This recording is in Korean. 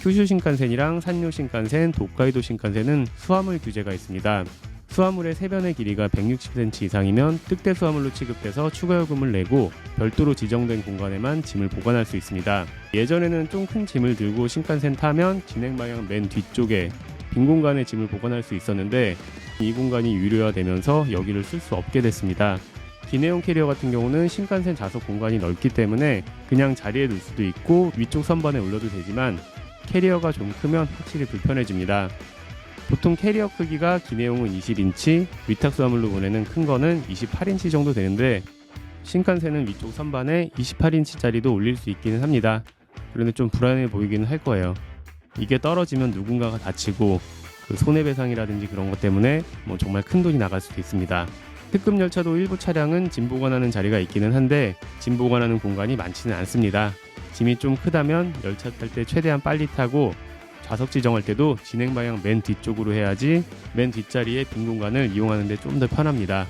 큐슈 신칸센이랑 산요 신칸센, 도카이도 신칸센은 수화물 규제가 있습니다. 수화물의 세변의 길이가 160cm 이상이면 특대 수화물로 취급돼서 추가 요금을 내고 별도로 지정된 공간에만 짐을 보관할 수 있습니다. 예전에는 좀 큰 짐을 들고 신칸센 타면 진행 방향 맨 뒤쪽에 빈 공간에 짐을 보관할 수 있었는데 이 공간이 유료화되면서 여기를 쓸 수 없게 됐습니다. 기내용 캐리어 같은 경우는 신칸센 좌석 공간이 넓기 때문에 그냥 자리에 둘 수도 있고 위쪽 선반에 올려도 되지만 캐리어가 좀 크면 확실히 불편해집니다. 보통 캐리어 크기가 기내용은 20인치, 위탁 수화물로 보내는 큰 거는 28인치 정도 되는데 신칸센은 위쪽 선반에 28인치짜리도 올릴 수 있기는 합니다. 그런데 좀 불안해 보이기는 할 거예요. 이게 떨어지면 누군가가 다치고 그 손해배상이라든지 그런 것 때문에 뭐 정말 큰 돈이 나갈 수도 있습니다. 특급 열차도 일부 차량은 짐 보관하는 자리가 있기는 한데 짐 보관하는 공간이 많지는 않습니다. 짐이 좀 크다면 열차 탈 때 최대한 빨리 타고 좌석 지정할 때도 진행 방향 맨 뒤쪽으로 해야지 맨 뒷자리에 빈 공간을 이용하는 데 좀 더 편합니다.